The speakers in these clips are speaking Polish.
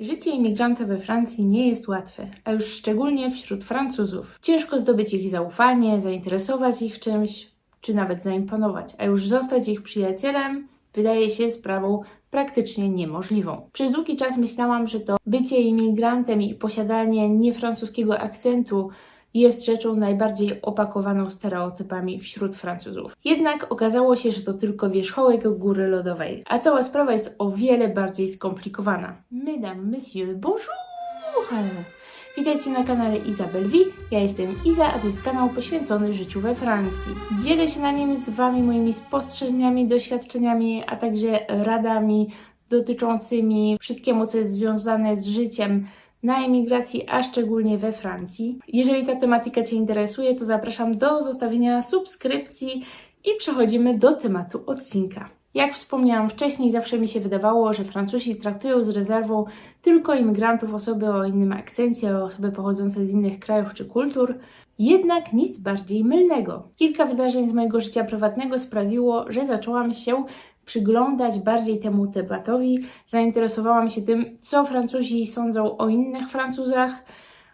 Życie imigranta we Francji nie jest łatwe, a już szczególnie wśród Francuzów. Ciężko zdobyć ich zaufanie, zainteresować ich czymś, czy nawet zaimponować, a już zostać ich przyjacielem wydaje się sprawą praktycznie niemożliwą. Przez długi czas myślałam, że to bycie imigrantem i posiadanie niefrancuskiego akcentu jest rzeczą najbardziej opakowaną stereotypami wśród Francuzów. Jednak okazało się, że to tylko wierzchołek góry lodowej, a cała sprawa jest o wiele bardziej skomplikowana. Mesdames, messieurs, bonjour! Witajcie na kanale Izabel V. Ja jestem Iza, a to jest kanał poświęcony życiu we Francji. Dzielę się na nim z Wami moimi spostrzeżeniami, doświadczeniami, a także radami dotyczącymi wszystkiemu, co jest związane z życiem na emigracji, a szczególnie we Francji. Jeżeli ta tematyka Cię interesuje, to zapraszam do zostawienia subskrypcji i przechodzimy do tematu odcinka. Jak wspomniałam wcześniej, zawsze mi się wydawało, że Francuzi traktują z rezerwą tylko imigrantów, osoby o innym akcencie, osoby pochodzące z innych krajów czy kultur. Jednak nic bardziej mylnego. Kilka wydarzeń z mojego życia prywatnego sprawiło, że zaczęłam się przyglądać bardziej temu tematowi. Zainteresowałam się tym, co Francuzi sądzą o innych Francuzach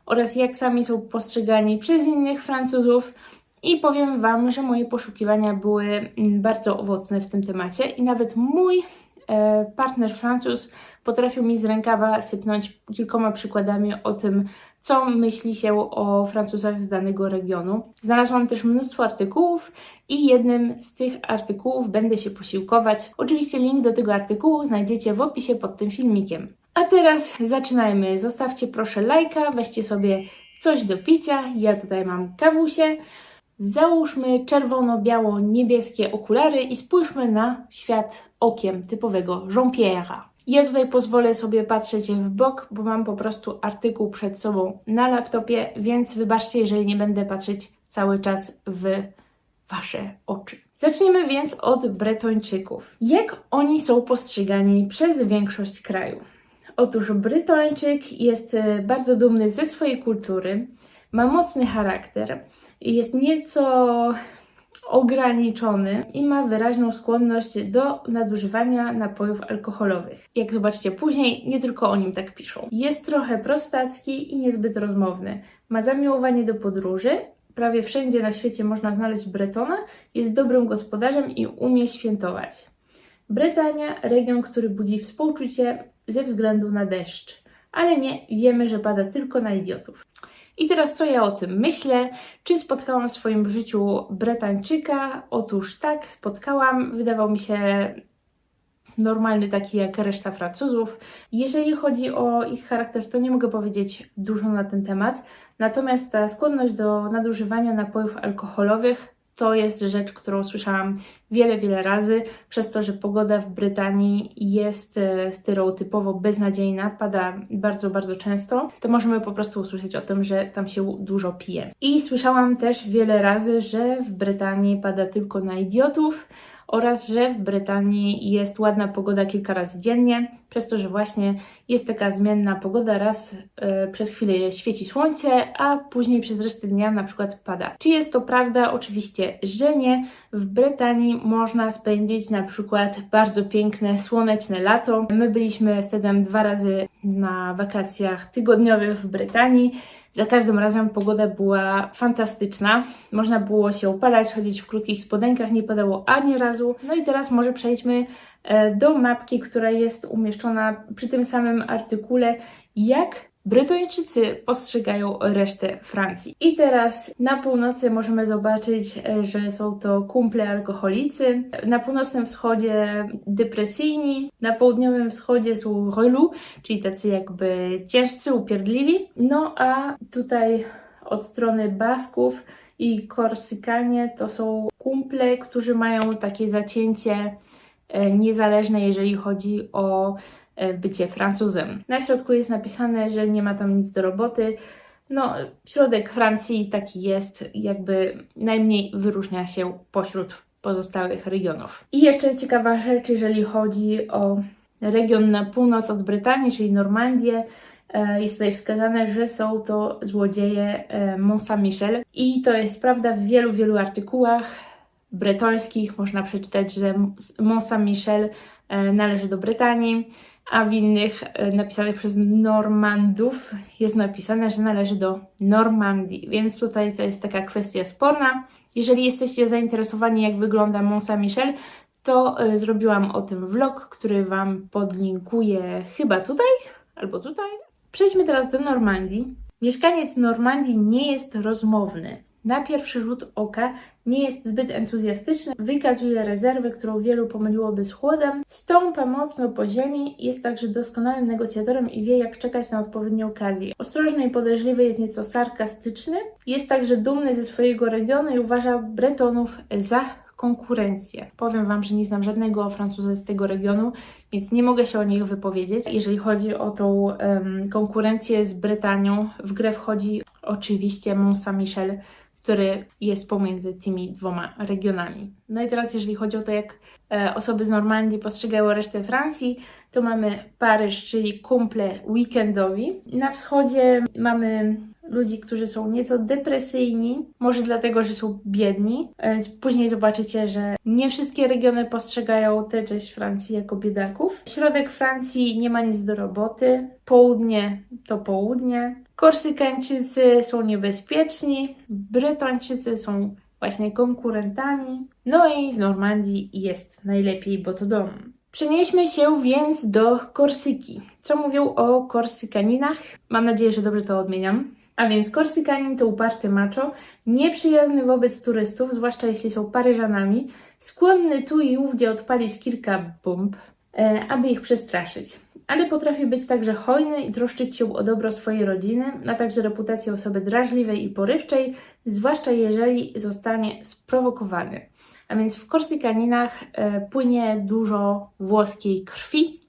oraz jak sami są postrzegani przez innych Francuzów. I powiem Wam, że moje poszukiwania były mm, bardzo owocne w tym temacie i nawet mój e, partner Francuz potrafił mi z rękawa sypnąć kilkoma przykładami o tym, co myśli się o Francuzach z danego regionu. Znalazłam też mnóstwo artykułów i jednym z tych artykułów będę się posiłkować. Oczywiście link do tego artykułu znajdziecie w opisie pod tym filmikiem. A teraz zaczynajmy. Zostawcie proszę lajka, weźcie sobie coś do picia. Ja tutaj mam kawusie. Załóżmy czerwono-biało-niebieskie okulary i spójrzmy na świat okiem typowego Jean-Pierre'a. Ja tutaj pozwolę sobie patrzeć w bok, bo mam po prostu artykuł przed sobą na laptopie, więc wybaczcie, jeżeli nie będę patrzeć cały czas w Wasze oczy. Zacznijmy więc od Bretończyków. Jak oni są postrzegani przez większość kraju? Otóż Brytończyk jest e, bardzo dumny ze swojej kultury, ma mocny charakter, jest nieco ograniczony i ma wyraźną skłonność do nadużywania napojów alkoholowych. Jak zobaczycie później, nie tylko o nim tak piszą. Jest trochę prostacki i niezbyt rozmowny. Ma zamiłowanie do podróży. Prawie wszędzie na świecie można znaleźć Bretona, jest dobrym gospodarzem i umie świętować. Brytania, region, który budzi współczucie ze względu na deszcz. Ale nie, wiemy, że pada tylko na idiotów. I teraz co ja o tym myślę? Czy spotkałam w swoim życiu Bretańczyka? Otóż tak, spotkałam. Wydawał mi się normalny, taki jak reszta Francuzów. Jeżeli chodzi o ich charakter, to nie mogę powiedzieć dużo na ten temat. Natomiast ta skłonność do nadużywania napojów alkoholowych to jest rzecz, którą słyszałam wiele, wiele razy, przez to, że pogoda w Brytanii jest e, stereotypowo beznadziejna, pada bardzo, bardzo często, to możemy po prostu usłyszeć o tym, że tam się dużo pije. I słyszałam też wiele razy, że w Brytanii pada tylko na idiotów, oraz że w Brytanii jest ładna pogoda kilka razy dziennie, przez to, że właśnie jest taka zmienna pogoda, raz e, przez chwilę świeci słońce, a później przez resztę dnia na przykład pada. Czy jest to prawda? Oczywiście, że nie. W Brytanii można spędzić na przykład bardzo piękne, słoneczne lato. My byliśmy z Tedem dwa razy na wakacjach tygodniowych w Brytanii. Za każdym razem pogoda była fantastyczna. Można było się opalać, chodzić w krótkich spodenkach, nie padało ani razu. No i teraz może przejdźmy e, do mapki, która jest umieszczona przy tym samym artykule, jak Brytyjczycy postrzegają resztę Francji. I teraz na północy możemy zobaczyć, e, że są to kumple alkoholicy. Na północnym wschodzie depresyjni, na południowym wschodzie są relu, czyli tacy jakby ciężcy, upierdliwi. No a tutaj od strony Basków i Korsykanie to są kumple, którzy mają takie zacięcie e, niezależne, jeżeli chodzi o bycie Francuzem. Na środku jest napisane, że nie ma tam nic do roboty. No, środek Francji taki jest, jakby najmniej wyróżnia się pośród pozostałych regionów. I jeszcze ciekawa rzecz, jeżeli chodzi o region na północ od Brytanii, czyli Normandię. E, jest tutaj wskazane, że są to złodzieje e, Mont Saint-Michel. I to jest prawda w wielu, wielu artykułach bretońskich można przeczytać, że Mont Saint-Michel e, należy do Brytanii, a w innych e, napisanych przez Normandów jest napisane, że należy do Normandii, więc tutaj to jest taka kwestia sporna. Jeżeli jesteście zainteresowani, jak wygląda Mont Saint-Michel, to e, zrobiłam o tym vlog, który Wam podlinkuję chyba tutaj albo tutaj. Przejdźmy teraz do Normandii. Mieszkaniec Normandii nie jest rozmowny. Na pierwszy rzut oka nie jest zbyt entuzjastyczny, wykazuje rezerwę, którą wielu pomyliłoby z chłodem, stąpa mocno po ziemi, jest także doskonałym negocjatorem i wie, jak czekać na odpowiednie okazje. Ostrożny i podejrzliwy jest nieco sarkastyczny, jest także dumny ze swojego regionu i uważa Bretonów za konkurencję. Powiem Wam, że nie znam żadnego Francuza z tego regionu, więc nie mogę się o nich wypowiedzieć. Jeżeli chodzi o tą em, konkurencję z Brytanią, w grę wchodzi oczywiście Mont Saint-Michel, który jest pomiędzy tymi dwoma regionami. No i teraz, jeżeli chodzi o to, jak e, osoby z Normandii postrzegają resztę Francji, to mamy Paryż, czyli kumple weekendowi. Na wschodzie mamy ludzi, którzy są nieco depresyjni, może dlatego, że są biedni. E, Później zobaczycie, że nie wszystkie regiony postrzegają tę część Francji jako biedaków. Środek Francji nie ma nic do roboty, południe to południe. Korsykańczycy są niebezpieczni, Brytończycy są właśnie konkurentami. No i w Normandii jest najlepiej, bo to dom. Przenieśmy się więc do Korsyki. Co mówią o Korsykaninach? Mam nadzieję, że dobrze to odmieniam. A więc Korsykanin to uparty macho, nieprzyjazny wobec turystów, zwłaszcza jeśli są Paryżanami, skłonny tu i ówdzie odpalić kilka bomb, e, aby ich przestraszyć. Ale potrafi być także hojny i troszczyć się o dobro swojej rodziny, a także reputację osoby drażliwej i porywczej, zwłaszcza jeżeli zostanie sprowokowany. A więc w Korsykaninach e, płynie dużo włoskiej krwi,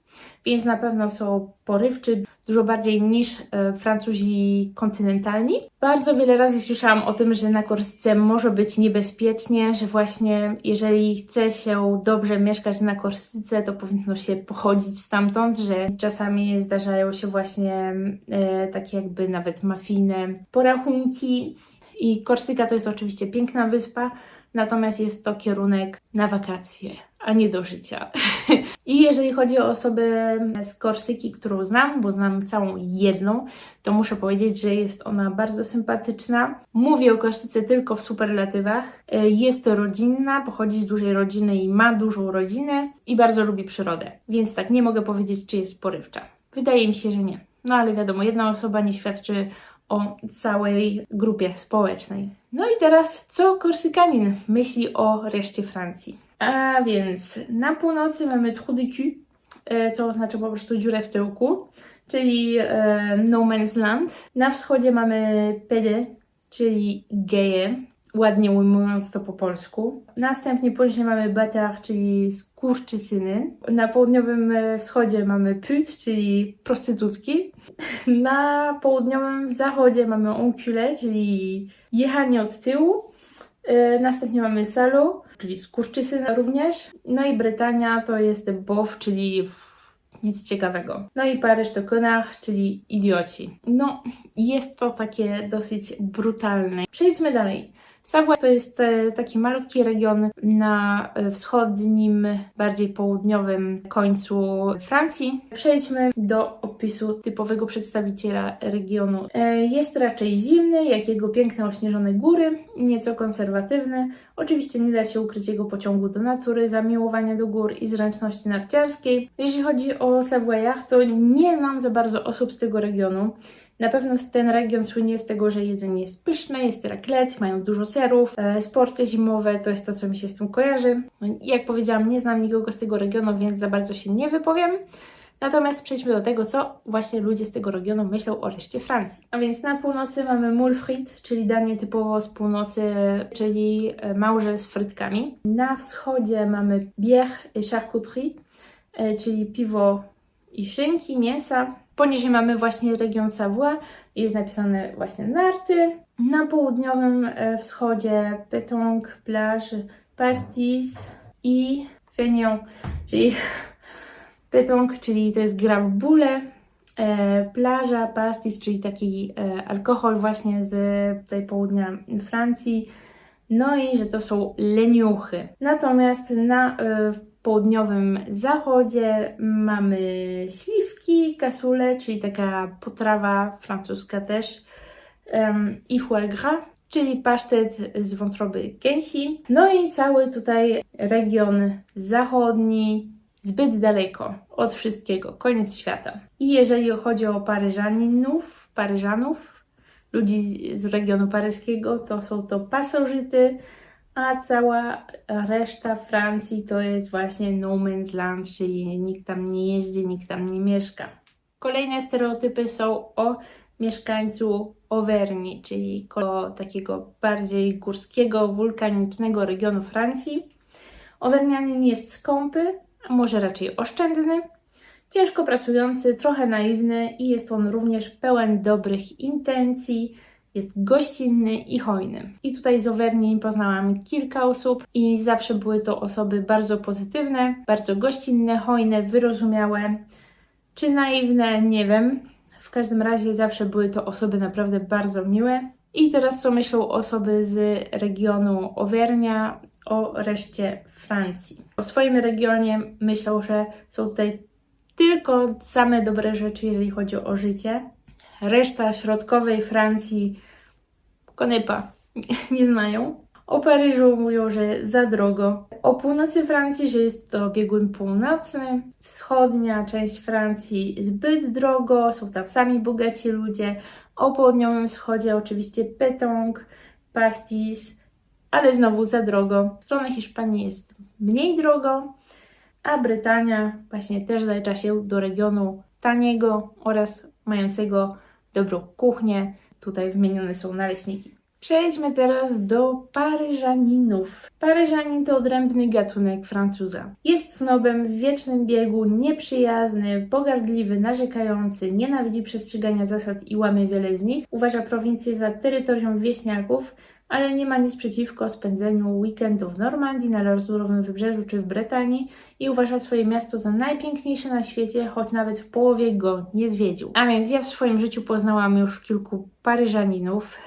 więc na pewno są porywczy, dużo bardziej niż e, Francuzi kontynentalni. Bardzo wiele razy słyszałam o tym, że na Korsyce może być niebezpiecznie, że właśnie jeżeli chce się dobrze mieszkać na Korsyce, to powinno się pochodzić stamtąd, że czasami zdarzają się właśnie e, takie jakby nawet mafijne porachunki. I Korsyka to jest oczywiście piękna wyspa, natomiast jest to kierunek na wakacje, a nie do życia. I jeżeli chodzi o osobę z Korsyki, którą znam, bo znam całą jedną, to muszę powiedzieć, że jest ona bardzo sympatyczna. Mówię o Korsyce tylko w superlatywach. E, Jest to rodzinna, pochodzi z dużej rodziny i ma dużą rodzinę i bardzo lubi przyrodę. Więc tak, nie mogę powiedzieć, czy jest porywcza. Wydaje mi się, że nie. No ale wiadomo, jedna osoba nie świadczy o całej grupie społecznej. No i teraz, co Korsykanin myśli o reszcie Francji? A więc na północy mamy trou de cul, e, co oznacza po prostu dziurę w tyłku, czyli e, no man's land. Na wschodzie mamy PD, czyli geje, ładnie ujmując to po polsku. Następnie później mamy Batar, czyli skurczysyny. Na południowym e, wschodzie mamy pute, czyli prostytutki. Na południowym zachodzie mamy encule, czyli jechanie od tyłu. E, Następnie mamy Salo, czyli skurczysyn również. No i Brytania to jest bow, czyli nic ciekawego. No i Paryż to konach, czyli idioci. No, jest to takie dosyć brutalne. Przejdźmy dalej. Savoie to jest e, taki malutki region na e, wschodnim, bardziej południowym końcu Francji. Przejdźmy do opisu typowego przedstawiciela regionu. E, Jest raczej zimny, jak jego piękne ośnieżone góry, nieco konserwatywny. Oczywiście nie da się ukryć jego pociągu do natury, zamiłowania do gór i zręczności narciarskiej. Jeśli chodzi o Savoyard, to nie znam za bardzo osób z tego regionu. Na pewno ten region słynie z tego, że jedzenie jest pyszne, jest raclette, mają dużo serów, e, sporty zimowe to jest to, co mi się z tym kojarzy. No, jak powiedziałam, nie znam nikogo z tego regionu, więc za bardzo się nie wypowiem. Natomiast przejdźmy do tego, co właśnie ludzie z tego regionu myślą o reszcie Francji. A więc na północy mamy moule czyli danie typowo z północy, czyli e, małże z frytkami. Na wschodzie mamy bière et charcuterie, e, czyli piwo i szynki, mięsa. Poniżej mamy właśnie region Savoie, jest napisane właśnie narty. Na południowym e, wschodzie pétanque, plage, pastis i fenion, czyli pétanque, czyli to jest gra w bóle, e, plaża, pastis, czyli taki e, alkohol właśnie z tutaj południa Francji. No i że to są leniuchy. Natomiast na e, południowym zachodzie mamy śliwki, kasule, czyli taka potrawa francuska też, um, i foie gras, czyli pasztet z wątroby gęsi. No i cały tutaj region zachodni, zbyt daleko od wszystkiego, koniec świata. I jeżeli chodzi o Paryżaninów, Paryżanów, ludzi z regionu paryskiego, to są to pasożyty, a cała reszta Francji to jest właśnie no man's land, czyli nikt tam nie jeździ, nikt tam nie mieszka. Kolejne stereotypy są o mieszkańcu Auvergne, czyli takiego bardziej górskiego, wulkanicznego regionu Francji. Auvergnianin jest skąpy, a może raczej oszczędny, ciężko pracujący, trochę naiwny i jest on również pełen dobrych intencji, jest gościnny i hojny. I tutaj z Auvergne poznałam kilka osób i zawsze były to osoby bardzo pozytywne, bardzo gościnne, hojne, wyrozumiałe. Czy naiwne, nie wiem. W każdym razie zawsze były to osoby naprawdę bardzo miłe. I teraz co myślą osoby z regionu Auvernia o reszcie Francji? O swoim regionie myślą, że są tutaj tylko same dobre rzeczy, jeżeli chodzi o życie. Reszta środkowej Francji Konypa nie znają. O Paryżu mówią, że za drogo. O północy Francji, że jest to biegun północny. Wschodnia część Francji zbyt drogo, są tam sami bogaci ludzie. O południowym wschodzie oczywiście Petong, Pastis, ale znowu za drogo. W stronę Hiszpanii jest mniej drogo, a Brytania właśnie też zalicza się do regionu taniego oraz mającego dobrą kuchnię. Tutaj wymienione są naleśniki. Przejdźmy teraz do Paryżaninów. Paryżanin to odrębny gatunek Francuza. Jest snobem w wiecznym biegu, nieprzyjazny, pogardliwy, narzekający, nienawidzi przestrzegania zasad i łamie wiele z nich. Uważa prowincję za terytorium wieśniaków, ale nie ma nic przeciwko spędzeniu weekendu w Normandii, na Lazurowym Wybrzeżu czy w Brytanii i uważa swoje miasto za najpiękniejsze na świecie, choć nawet w połowie go nie zwiedził. A więc ja w swoim życiu poznałam już kilku Paryżaninów.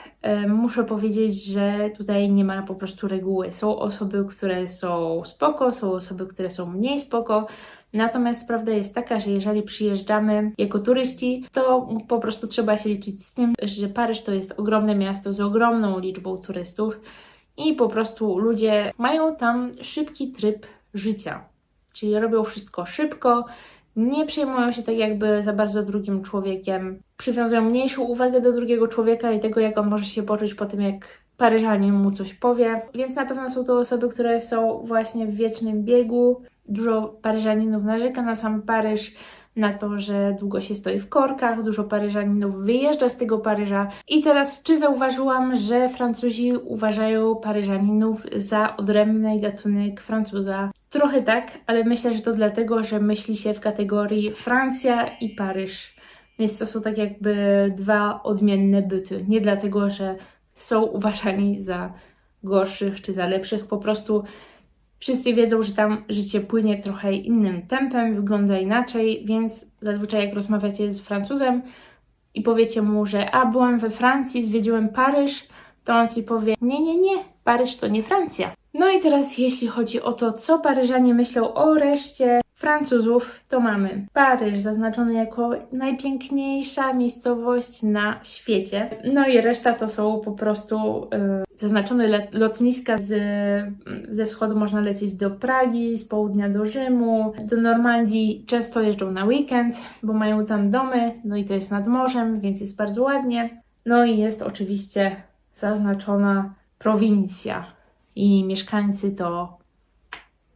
Muszę powiedzieć, że tutaj nie ma po prostu reguły. Są osoby, które są spoko, są osoby, które są mniej spoko. Natomiast prawda jest taka, że jeżeli przyjeżdżamy jako turyści, to po prostu trzeba się liczyć z tym, że Paryż to jest ogromne miasto z ogromną liczbą turystów i po prostu ludzie mają tam szybki tryb życia. Czyli robią wszystko szybko, nie przejmują się tak jakby za bardzo drugim człowiekiem, przywiązują mniejszą uwagę do drugiego człowieka i tego, jak on może się poczuć po tym, jak Paryżanin mu coś powie. Więc na pewno są to osoby, które są właśnie w wiecznym biegu. Dużo Paryżaninów narzeka na sam Paryż, na to, że długo się stoi w korkach, dużo Paryżaninów wyjeżdża z tego Paryża. I teraz, czy zauważyłam, że Francuzi uważają Paryżaninów za odrębny gatunek Francuza? Trochę tak, ale myślę, że to dlatego, że myśli się w kategorii Francja i Paryż. Więc to są tak jakby dwa odmienne byty. Nie dlatego, że są uważani za gorszych czy za lepszych, po prostu Wszyscy wiedzą, że tam życie płynie trochę innym tempem, wygląda inaczej, więc zazwyczaj jak rozmawiacie z Francuzem i powiecie mu, że a byłem we Francji, zwiedziłem Paryż, to on ci powie: Nie, nie, nie, Paryż to nie Francja. No i teraz, jeśli chodzi o to, co Paryżanie myślą o reszcie Francuzów, to mamy Paryż zaznaczony jako najpiękniejsza miejscowość na świecie. No i reszta to są po prostu y, zaznaczone lotniska z, ze wschodu można lecieć do Pragi, z południa do Rzymu, do Normandii. Często jeżdżą na weekend, bo mają tam domy, no i to jest nad morzem, więc jest bardzo ładnie. No i jest oczywiście zaznaczona prowincja i mieszkańcy to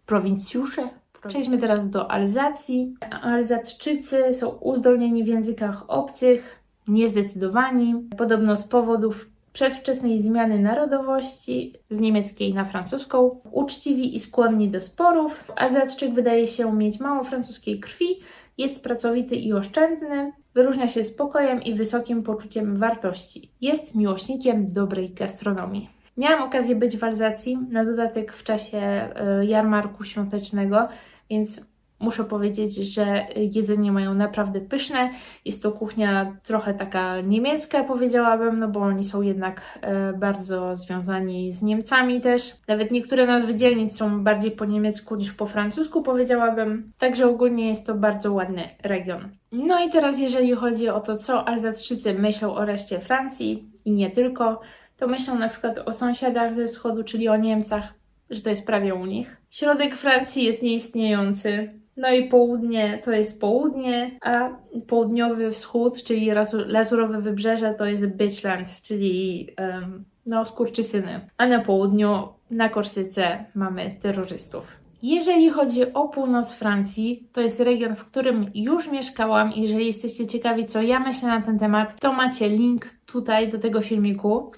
prowincjusze. Przejdźmy teraz do Alzacji. Alzatczycy są uzdolnieni w językach obcych, niezdecydowani, podobno z powodów przedwczesnej zmiany narodowości z niemieckiej na francuską, uczciwi i skłonni do sporów. Alzatczyk wydaje się mieć mało francuskiej krwi, jest pracowity i oszczędny, wyróżnia się spokojem i wysokim poczuciem wartości. Jest miłośnikiem dobrej gastronomii. Miałam okazję być w Alzacji, na dodatek w czasie y, jarmarku świątecznego, więc Muszę powiedzieć, że jedzenie mają naprawdę pyszne. Jest to kuchnia trochę taka niemiecka, powiedziałabym, no bo oni są jednak e, bardzo związani z Niemcami też. Nawet niektóre nazwy dzielnic są bardziej po niemiecku niż po francusku, powiedziałabym. Także ogólnie jest to bardzo ładny region. No i teraz, jeżeli chodzi o to, co Alzatrzycy myślą o reszcie Francji i nie tylko, to myślą na przykład o sąsiadach ze wschodu, czyli o Niemcach, że to jest prawie u nich. Środek Francji jest nieistniejący. No i południe to jest południe, a południowy wschód, czyli lazurowe wybrzeże, to jest Beachland, czyli em, no skurczysyny. A na południu, na Korsyce, mamy terrorystów. Jeżeli chodzi o północ Francji, to jest region, w którym już mieszkałam. Jeżeli jesteście ciekawi, co ja myślę na ten temat, to macie link tutaj do tego filmiku.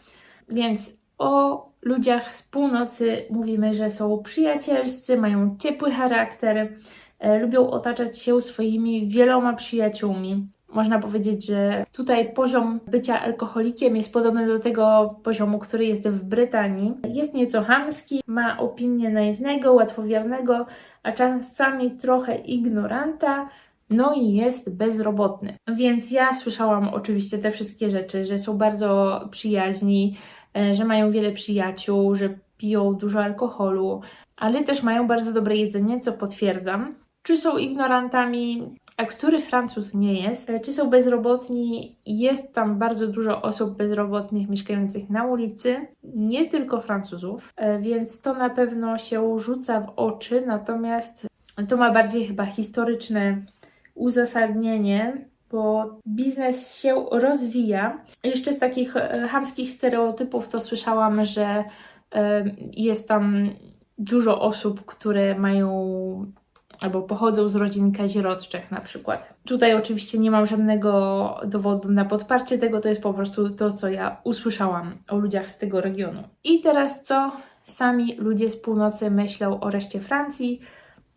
Więc o ludziach z północy mówimy, że są przyjacielscy, mają ciepły charakter, lubią otaczać się swoimi wieloma przyjaciółmi. Można powiedzieć, że tutaj poziom bycia alkoholikiem jest podobny do tego poziomu, który jest w Brytanii. Jest nieco chamski, ma opinię naiwnego, łatwowiernego, a czasami trochę ignoranta, no i jest bezrobotny. Więc ja słyszałam oczywiście te wszystkie rzeczy, że są bardzo przyjaźni, e, że mają wiele przyjaciół, że piją dużo alkoholu, ale też mają bardzo dobre jedzenie, co potwierdzam. Czy są ignorantami? A który Francuz nie jest? Czy są bezrobotni? Jest tam bardzo dużo osób bezrobotnych mieszkających na ulicy, nie tylko Francuzów, e, więc to na pewno się rzuca w oczy, natomiast to ma bardziej chyba historyczne uzasadnienie, bo biznes się rozwija. Jeszcze z takich e, chamskich stereotypów to słyszałam, że e, jest tam dużo osób, które mają albo pochodzą z rodzin kazirodczych na przykład. Tutaj oczywiście nie mam żadnego dowodu na podparcie tego, to jest po prostu to, co ja usłyszałam o ludziach z tego regionu. I teraz co sami ludzie z północy myślą o reszcie Francji?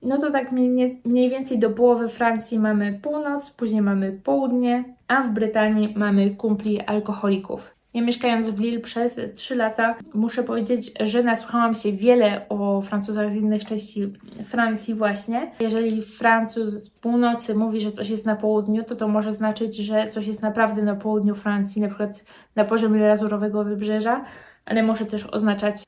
No to tak mniej, więcej do połowy Francji mamy północ, później mamy południe, a w Brytanii mamy kumpli alkoholików. Ja mieszkając w Lille przez 3 lata, muszę powiedzieć, że nasłuchałam się wiele o Francuzach z innych części Francji właśnie. Jeżeli Francuz z północy mówi, że coś jest na południu, to to może znaczyć, że coś jest naprawdę na południu Francji, na przykład na poziomie lazurowego wybrzeża, ale może też oznaczać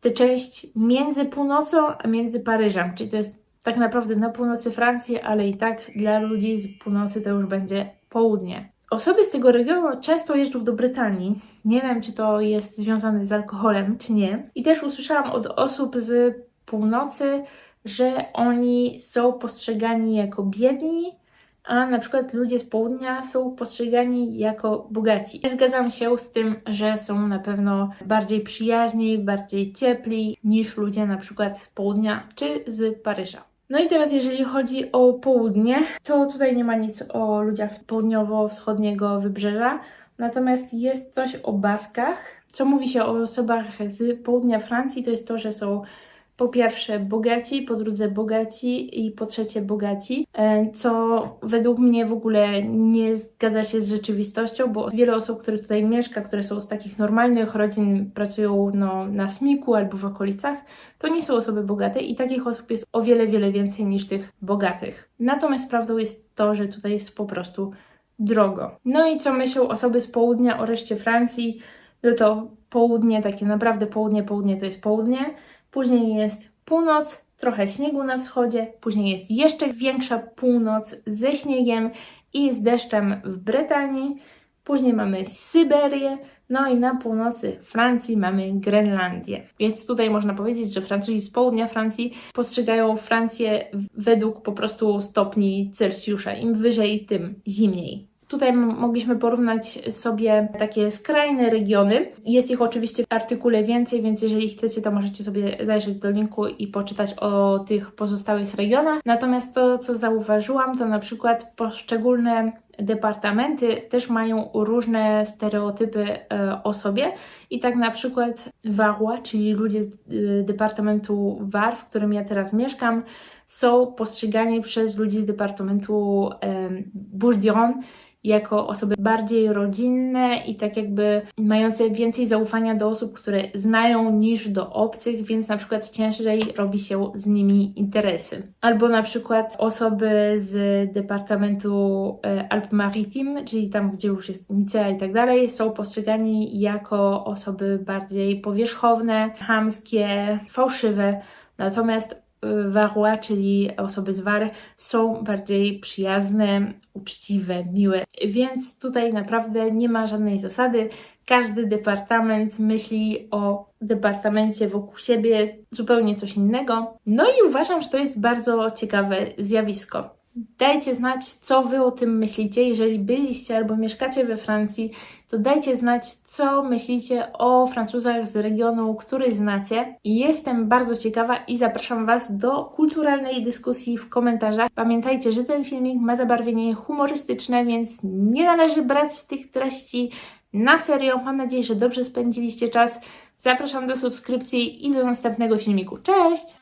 tę część między północą a między Paryżem, czyli to jest tak naprawdę na północy Francji, ale i tak dla ludzi z północy to już będzie południe. Osoby z tego regionu często jeżdżą do Brytanii. Nie wiem, czy to jest związane z alkoholem, czy nie. I też usłyszałam od osób z północy, że oni są postrzegani jako biedni, a na przykład ludzie z południa są postrzegani jako bogaci. Ja zgadzam się z tym, że są na pewno bardziej przyjaźni, bardziej ciepli niż ludzie na przykład z południa czy z Paryża. No i teraz, jeżeli chodzi o południe, to tutaj nie ma nic o ludziach z południowo-wschodniego wybrzeża, natomiast jest coś o Baskach. Co mówi się o osobach z południa Francji, to jest to, że są po pierwsze bogaci, po drugie bogaci i po trzecie bogaci, e, co według mnie w ogóle nie zgadza się z rzeczywistością, bo wiele osób, które tutaj mieszka, które są z takich normalnych rodzin, pracują no, na Smiku albo w okolicach, to nie są osoby bogate i takich osób jest o wiele, wiele więcej niż tych bogatych. Natomiast prawdą jest to, że tutaj jest po prostu drogo. No i co myślą osoby z południa o reszcie Francji? No to południe, takie naprawdę południe, południe to jest południe. Później jest północ, trochę śniegu na wschodzie, później jest jeszcze większa północ ze śniegiem i z deszczem w Brytanii. Później mamy Syberię, no i na północy Francji mamy Grenlandię. Więc tutaj można powiedzieć, że Francuzi z południa Francji postrzegają Francję według po prostu stopni Celsjusza. Im wyżej, tym zimniej. Tutaj mogliśmy porównać sobie takie skrajne regiony. Jest ich oczywiście w artykule więcej, więc jeżeli chcecie, to możecie sobie zajrzeć do linku i poczytać o tych pozostałych regionach. Natomiast to, co zauważyłam, to na przykład poszczególne departamenty też mają różne stereotypy e, o sobie. I tak na przykład Warła, czyli ludzie z e, departamentu War, w którym ja teraz mieszkam, są postrzegani przez ludzi z departamentu e, Bouches-du-Rhône jako osoby bardziej rodzinne i tak jakby mające więcej zaufania do osób, które znają niż do obcych, więc na przykład ciężej robi się z nimi interesy. Albo na przykład osoby z Departamentu e, Alpes-Maritimes, czyli tam, gdzie już jest Nicea i tak dalej, są postrzegani jako osoby bardziej powierzchowne, chamskie, fałszywe. Natomiast Varrois, czyli osoby z War, są bardziej przyjazne, uczciwe, miłe. Więc tutaj naprawdę nie ma żadnej zasady. Każdy departament myśli o departamencie wokół siebie zupełnie coś innego. No i uważam, że to jest bardzo ciekawe zjawisko. Dajcie znać, co Wy o tym myślicie. Jeżeli byliście albo mieszkacie we Francji, to dajcie znać, co myślicie o Francuzach z regionu, który znacie. Jestem bardzo ciekawa i zapraszam Was do kulturalnej dyskusji w komentarzach. Pamiętajcie, że ten filmik ma zabarwienie humorystyczne, więc nie należy brać tych treści na serio. Mam nadzieję, że dobrze spędziliście czas. Zapraszam do subskrypcji i do następnego filmiku. Cześć!